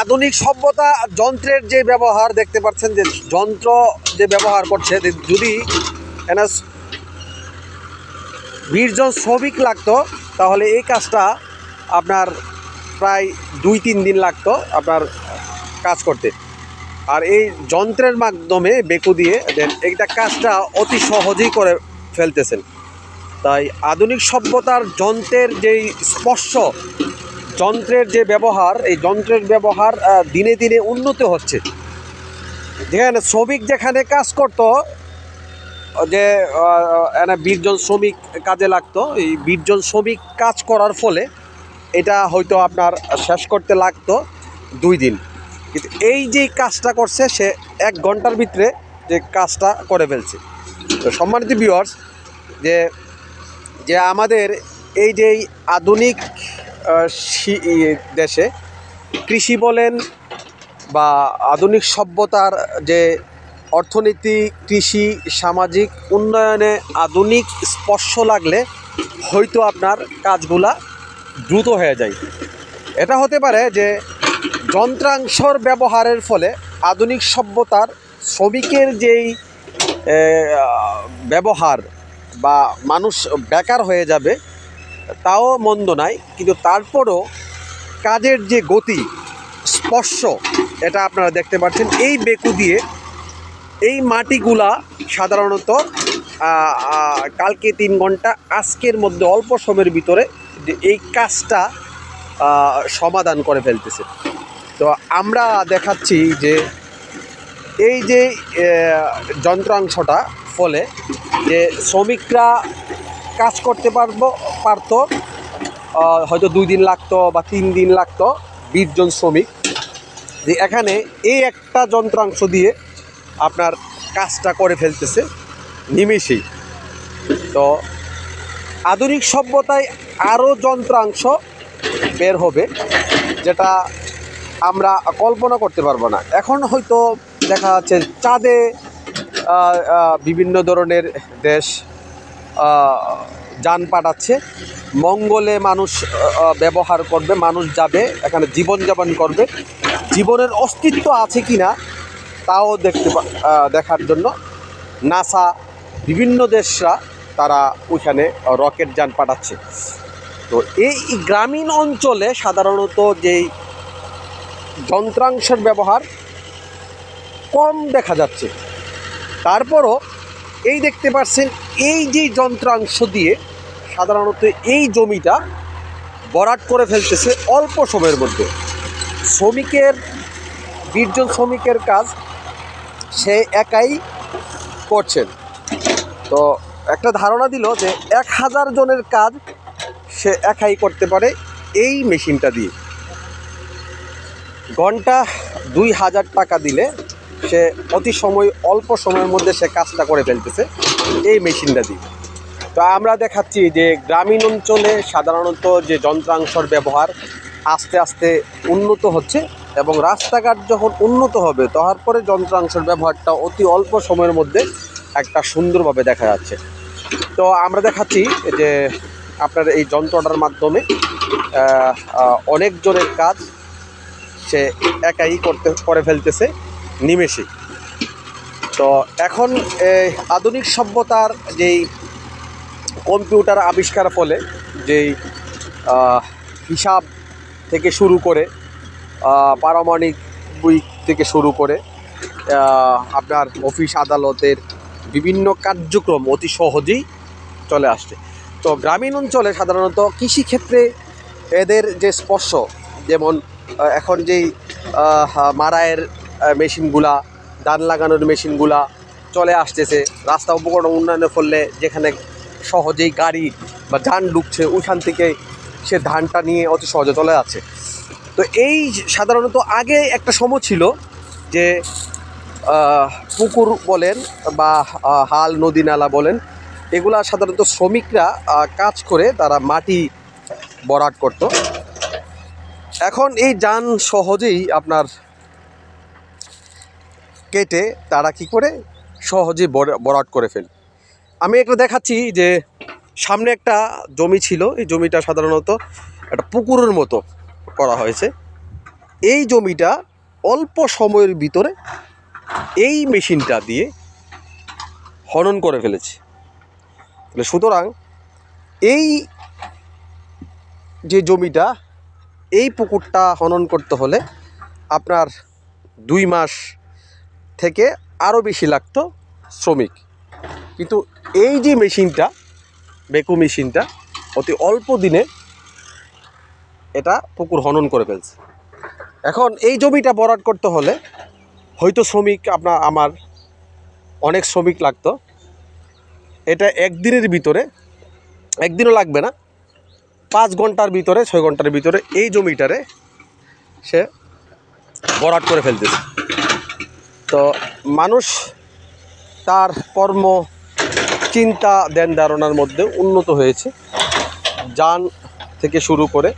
আধুনিক সভ্যতা যন্ত্রের যে ব্যবহার দেখতে পাচ্ছেন যে যন্ত্র যে ব্যবহার করছে যদি এনা বিশজন শ্রমিক লাগতো, তাহলে এই কাজটা আপনার প্রায় দুই তিন দিন লাগতো আপনার কাজ করতে। আর এই যন্ত্রের মাধ্যমে বেকু দিয়ে দেন, এইটা কাজটা অতি সহজেই করে ফেলতেছেন। তাই আধুনিক সভ্যতার যন্ত্রের যেই স্পর্শ যন্ত্রের যে ব্যবহার, এই যন্ত্রের ব্যবহার দিনে দিনে উন্নত হচ্ছে। যেখানে শ্রমিক যেখানে কাজ করতো যে এনে বিশজন শ্রমিক কাজে লাগতো, এই বিশজন শ্রমিক কাজ করার ফলে এটা হয়তো আপনার শেষ করতে লাগতো দুই দিন। কিন্তু এই যে কাজটা করছে, সে এক ঘণ্টার ভিতরে যে কাজটা করে ফেলছে। তো সম্মানিত ভিউয়ার্স যে যে আমাদের এই যে আধুনিক দেশে কৃষি বলেন বা আধুনিক সভ্যতার যে অর্থনীতি, কৃষি, সামাজিক উন্নয়নে আধুনিক স্পর্শ লাগলে হয়তো আপনার কাজগুলা দ্রুত হয়ে যায়। এটা হতে পারে যে যন্ত্রাংশর ব্যবহারের ফলে আধুনিক সভ্যতার শ্রমিকের যেই ব্যবহার বা মানুষ বেকার হয়ে যাবে তাও মন্দ নাই, কিন্তু তারপরও কাজের যে গতি, স্পর্শ, এটা আপনারা দেখতে পাচ্ছেন। এই বেকু দিয়ে এই মাটিগুলা সাধারণত কালকে তিন ঘণ্টা, আজকের মধ্যে অল্প সময়ের ভিতরে যে এই কাজটা সমাধান করে ফেলতেছে। তো আমরা দেখাচ্ছি যে এই যে যন্ত্রাংশটা ফলে যে শ্রমিকরা কাজ করতে পারব, পারতো। হয়তো দুই দিন লাগতো বা তিন দিন লাগতো বিশজন শ্রমিক। যে এখানে এই একটা যন্ত্রাংশ দিয়ে আপনার কাজটা করে ফেলতেছে নিমেষেই। তো আধুনিক সভ্যতায় আরও যন্ত্রাংশ বের হবে, যেটা আমরা কল্পনা করতে পারব না। এখন হয়তো দেখা যাচ্ছে চাঁদে বিভিন্ন ধরনের দেশ যান পাঠাচ্ছে। মঙ্গলে মানুষ ব্যবহার করবে, মানুষ যাবে, এখানে জীবনযাপন করবে। জীবনের অস্তিত্ব আছে কি না, তাও দেখতে দেখার জন্য নাসা, বিভিন্ন দেশরা তারা ওইখানে রকেট যান পাঠাচ্ছে। তো এই গ্রামীণ অঞ্চলে সাধারণত যেই যন্ত্রাংশের ব্যবহার কম দেখা যাচ্ছে। তারপরও এই দেখতে পাচ্ছেন, এই যে যন্ত্রাংশ দিয়ে সাধারণত এই জমিটা বরাট করে ফেলতেছে অল্প সময়ের মধ্যে। শ্রমিকের, বিশজন শ্রমিকের কাজ সে একাই করছেন। তো একটা ধারণা দিল যে এক হাজার জনের কাজ সে একাই করতে পারে এই মেশিনটা দিয়ে। ঘণ্টা দুই হাজার টাকা দিলে সে অতি সময়, অল্প সময়ের মধ্যে সে কাজটা করে ফেলতেছে এই মেশিনটা দিয়ে। তো আমরা দেখাচ্ছি যে গ্রামীণ অঞ্চলে সাধারণত যে যন্ত্রাংশর ব্যবহার আস্তে আস্তে উন্নত হচ্ছে এবং রাস্তাঘাট যখন উন্নত হবে, তারপরে যন্ত্রাংশের ব্যবহারটা অতি অল্প সময়ের মধ্যে একটা সুন্দরভাবে দেখা যাচ্ছে। তো আমরা দেখাচ্ছি যে আপনার এই যন্ত্রটার মাধ্যমে অনেক জনের কাজ সে একাই করতে, করে ফেলতেছে। নিমেষে তো এখন আধুনিক সভ্যতার যেই কম্পিউটার আবিষ্কার ফলে যেই হিসাব থেকে শুরু করে আহ, পারমাণবিক বই থেকে শুরু করে আপনার অফিস আদালতের বিভিন্ন কার্যক্রম অতি সহজেই চলে আসছে। তো গ্রামীণ অঞ্চলে সাধারণত কৃষিক্ষেত্রে এদের যে স্পর্শ যেমন এখন যেই আহ, মেশিনগুলা, ধান লাগানোর মেশিনগুলা চলে আসতেছে। রাস্তা উপকরণ উন্নয়নের ফলে যেখানে সহজেই গাড়ি বা ধান ঢুকছে, ওইখান থেকে সে ধানটা নিয়ে অতি সহজে চলে যাচ্ছে। তো এই সাধারণত আগে একটা সময় ছিল যে পুকুর বলেন বা হাল, নদী নালা বলেন, এগুলা সাধারণত শ্রমিকরা কাজ করে, তারা মাটি বরাট করত। এখন এই যান সহজেই আপনার কেটে তারা কি করে? সহজে বর- বরাট করে ফেল। আমি একটা দেখাচ্ছি যে সামনে একটা জমি ছিল। এই জমিটা সাধারণত একটা পুকুরের মতো করা হয়েছে। এই জমিটা অল্প সময়ের ভিতরে এই মেশিনটা দিয়ে হনন করে ফেলেছে। তাহলে সুতরাং এই যে জমিটা, এই পুকুরটা হনন করতে হলে আপনার দুই মাস থেকে আরও বেশি লাগতো শ্রমিক। কিন্তু এই যে মেশিনটা, বেকু মেশিনটা, অতি অল্প দিনে এটা পুকুর হনন করে ফেলছে। এখন এই জমিটা বরাট করতে হলে হয়তো শ্রমিক আপনার আমার অনেক শ্রমিক লাগতো। এটা একদিনের ভিতরে, একদিনও লাগবে না, পাঁচ ঘণ্টার ভিতরে, ছয় ঘণ্টার ভিতরে এই জমিটারে সে বরাট করে ফেলতেছে। তো মানুষ তার কর্ম, চিন্তা দেন ধারণার মধ্যে উন্নত হয়েছে। যান থেকে শুরু করে,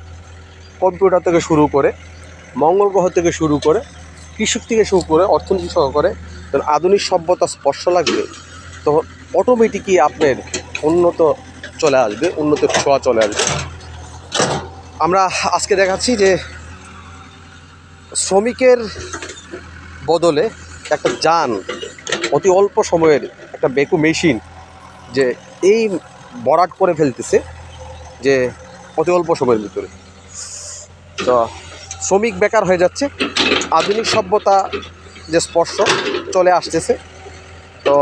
কম্পিউটার থেকে শুরু করে, মঙ্গল গ্রহ থেকে শুরু করে, কৃষক থেকে শুরু করে, অর্থনীতি সহকারে যখন আধুনিক সভ্যতা স্পর্শ লাগবে, তখন অটোমেটিকই আপনার উন্নত চলে আসবে, উন্নত ছোঁয়া চলে আসবে। আমরা আজকে দেখাচ্ছি যে শ্রমিকের বদলে একটা যান অতি অল্প সময়ের একটা বেকু মেশিন যে এই বরাট করে ফেলতেছে যে অতি অল্প সময়ের ভিতরে। তো শ্রমিক বেকার হয়ে যাচ্ছে, আধুনিক সভ্যতা যে স্পর্শ চলে আসতেছে। তো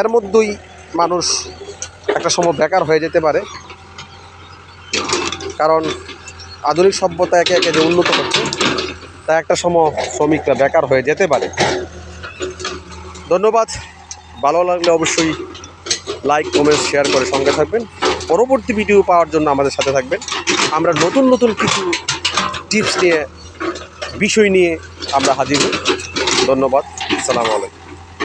এর মধ্যেই মানুষ একটা সময় বেকার হয়ে যেতে পারে, কারণ আধুনিক সভ্যতা একে একে যে উন্নত হচ্ছে তা একটা সময় শ্রমিকরা বেকার হয়ে যেতে পারে। ধন্যবাদ। ভালো লাগলে অবশ্যই লাইক কমেন্ট শেয়ার করে সঙ্গে থাকবেন। পরবর্তী ভিডিও পাওয়ার জন্য আমাদের সাথে থাকবেন। আমরা নতুন নতুন কিছু টিপস নিয়ে, বিষয় নিয়ে আমরা হাজির ধন্যবাদ। আসসালামু আলাইকুম।